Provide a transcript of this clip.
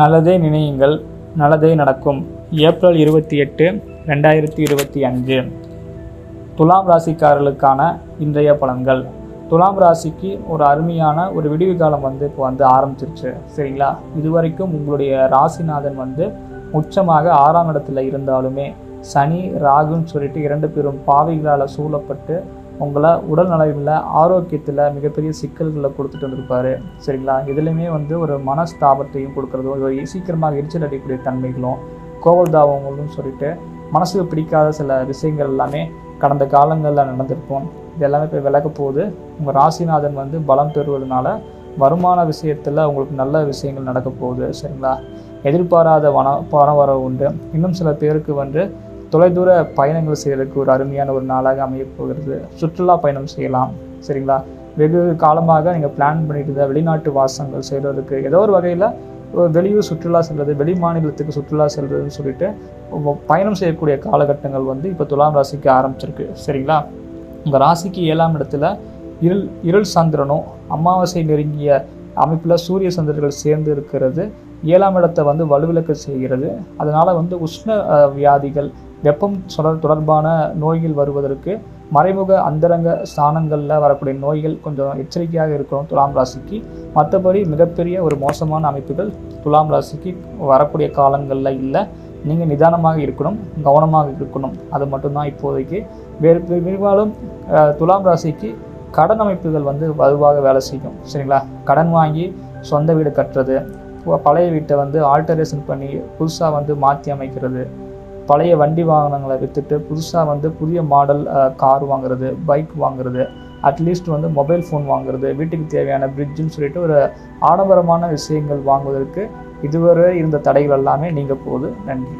நல்லதே நினையுங்கள் நல்லதே நடக்கும். ஏப்ரல் இருபத்தி எட்டு ரெண்டாயிரத்தி இருபத்தி அஞ்சு. துலாம் ராசிக்காரர்களுக்கான இன்றைய பலன்கள். துலாம் ராசிக்கு ஒரு அருமையான ஒரு விடிவு காலம் வந்து இப்போ வந்து ஆரம்பிச்சிருச்சு சரிங்களா? இதுவரைக்கும் உங்களுடைய ராசிநாதன் வந்து உச்சமாக ஆறாம் இடத்துல இருந்தாலுமே சனி ராகுன்னு சொல்லிட்டு இரண்டு பேரும் பாவிகளால் சூழப்பட்டு உங்களை உடல் நலவில் ஆரோக்கியத்தில் மிகப்பெரிய சிக்கல்களை கொடுத்துட்டு வந்திருப்பாரு. சரிங்களா? இதுலையுமே வந்து ஒரு மனஸ்தாபத்தையும் கொடுக்குறதும் ஒரு சீக்கிரமாக எரிச்சல் அடிக்கக்கூடிய தன்மைகளும் கோவல்தாபங்களும் சொல்லிட்டு மனசுக்கு பிடிக்காத சில விஷயங்கள் எல்லாமே கடந்த காலங்களில் நடந்திருக்கும். இது எல்லாமே இப்போ விலக போகுது. உங்கள் ராசிநாதன் வந்து பலம் பெறுவதனால வருமான விஷயத்தில் உங்களுக்கு நல்ல விஷயங்கள் நடக்க போகுது. சரிங்களா? எதிர்பாராத வன பணம் வர உண்டு. இன்னும் சில பேருக்கு வந்து தொலைதூர பயணங்கள் செய்கிறதுக்கு ஒரு அருமையான ஒரு நாளாக அமையப்போகிறது சுற்றுலா பயணம் செய்யலாம் சரிங்களா? வெகு காலமாக நீங்கள் பிளான் பண்ணிட்டு இருந்த வெளிநாட்டு வாசங்கள் செய்கிறதுக்கு ஏதோ ஒரு வகையில் வெளியூர் சுற்றுலா செல்வது வெளி மாநிலத்துக்கு சுற்றுலா செல்வதுன்னு சொல்லிட்டு பயணம் செய்யக்கூடிய காலகட்டங்கள் வந்து இப்போ துலாம் ராசிக்கு ஆரம்பிச்சிருக்கு சரிங்களா? உங்கள் ராசிக்கு ஏழாம் இடத்துல இருள் இருள் சந்திரனும் அமாவாசை நெருங்கிய அமைப்பில் சூரிய சந்திரர்கள் சேர்ந்து இருக்கிறது. ஏழாம் இடத்தை வந்து வலுவிளக்க செய்கிறது. அதனால் வந்து உஷ்ண வியாதிகள் வெப்பம் தொடர் தொடர்பான நோய்கள் வருவதற்கு மறைமுக அந்தரங்க ஸ்தானங்களில் வரக்கூடிய நோய்கள் கொஞ்சம் எச்சரிக்கையாக இருக்கணும் துலாம் ராசிக்கு. மற்றபடி மிகப்பெரிய ஒரு மோசமான அமைப்புகள் துலாம் ராசிக்கு வரக்கூடிய காலங்களில் இல்லை. நீங்கள் நிதானமாக இருக்கணும் கவனமாக இருக்கணும். அது மட்டும்தான் இப்போதைக்கு. வேறு பெ- பெரும்பாலும் துலாம் ராசிக்கு கடன் அமைப்புகள் வந்து வலுவாக வேலை செய்யும். சரிங்களா? கடன் வாங்கி சொந்த வீடு கட்டுறது பழைய வீட்டை வந்து ஆல்டரேஷன் பண்ணி புதுசாக வந்து மாற்றி அமைக்கிறது. பழைய வண்டி வாகனங்களை விற்றுட்டு புதுசாக வந்து புதிய மாடல் கார் வாங்குறது பைக் வாங்குறது அட்லீஸ்ட் வந்து மொபைல் ஃபோன் வாங்குறது வீட்டுக்கு தேவையான பிரிட்ஜுன்னு சொல்லிட்டு ஒரு ஆடம்பரமான விஷயங்கள் வாங்குவதற்கு இதுவரை இருந்த தடைகள் எல்லாமே நீங்கள் போகுது நன்றி.